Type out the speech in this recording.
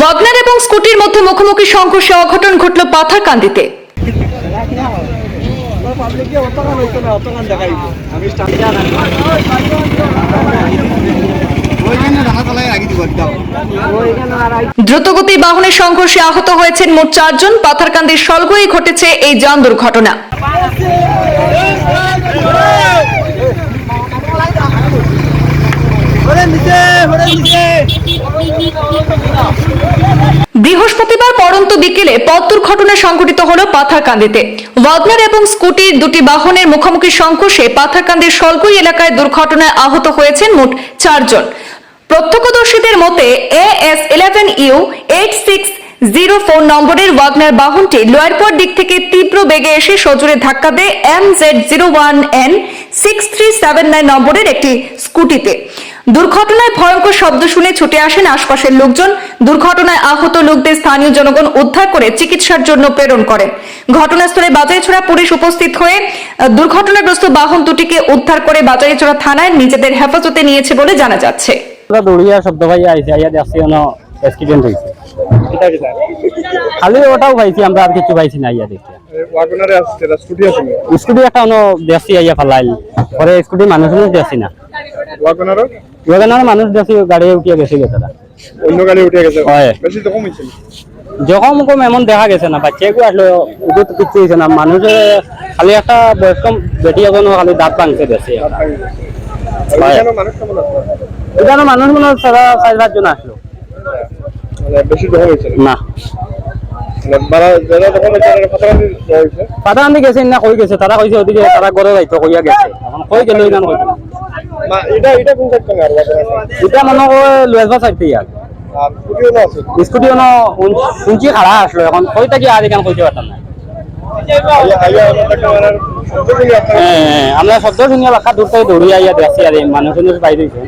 Wagner এবং স্কুটির মধ্যে মুখোমুখি সংঘর্ষে অঘটন ঘটল পাথারকান্দিতে। দ্রুতগতি বাহনের সংঘর্ষে আহত হয়েছেন মোট চারজন। পাথারকান্দির সলগই ঘটেছে এই যান দুর্ঘটনা। বিকেলে পথ দুর্ঘটনা সংঘটিত হল পাথারকান্দিতে। ওয়াগনার এবং স্কুটির দুটি বাহনের মুখোমুখি সংঘর্ষে পাথারকান্দির সলগুই এলাকায় দুর্ঘটনায় আহত হয়েছেন মোট চারজন। প্রত্যক্ষদর্শীদের মতে A S eleven U eight six zero four নম্বরের ওয়াগনার বাহনটি লোয়ারপর দিক থেকে তীব্র বেগে এসে সজোরে ধাক্কা দেয় M Z zero one N six three seven nine নম্বরের একটি স্কুটিতে। দুর্ঘটনায় ভয়ঙ্কর শব্দ শুনে ছুটে আসেন আশপাশের লোকজন। দুর্ঘটনায় আহত লোকদের স্থানীয় জনগণ উদ্ধার করে চিকিৎসার জন্য প্রেরণ করেন। ঘটনাস্থলে বাজাইছড়া পুলিশ উপস্থিত হয়ে দুর্ঘটনাগ্রস্ত বাহন দুটিকে উদ্ধার করে বাজাইছড়া থানায় নিজেদের হেফাজতে নিয়েছে বলে জানা যাচ্ছে। দৌড়িয়া শব্দ ভাই আইছে আইয়া দেখছি অ্যাক্সিডেন্ট হয়েছে কিটা কিটা খালি ওটাও পাইছি আমরা আর কিছু পাইছি না আইয়া দেখি ওয়াগনারে আসছে স্কুটি একটা অন্য দেখছি আইয়া ফালাইল। পরে স্কুটি মানুষ মানুষ দেখছি না। ওয়াগনারও ওখানে মানুষ গাড়ি উঠিয়া গেছিল তারা। অন্য গাড়ি উঠে গেছে? হয়। বেশি তো কম এমন দেখা গেছে না বাচ্চা এগুলো আসলে ওদের তো হয়েছে না মানুষে খালি একটা বয়স্ক বেটি এখনও খালি দাঁত ভাঙছে দেখছি এখানে মানুষ মনে হয় সারা চার পাঁচজন আসলো। মানে বেশি হয়েছে? না। মানে পাতা আনি গেছে না কই গেছে? তারা কইছে ওদিকে তারা ঘরে যাইতো কইয়া গেছে। এখন কই গেল ইমান কইতো? এটা এটা কোন থেকে আর এটা মনে হয় স্কুটিও না আছে। কোনো উঞ্চি খাড়া আসলো এখন কই থাকি আর এখান কইতে পারতাম না। আমরা শব্দ আপনারা হ্যাঁ, আমরা শব্দ শুনিয়া বাক্কা দূর থেকে দৌড়িয়ে আইয়া দেখছি আর মানুষ মানুষ বাইরে হয়েছে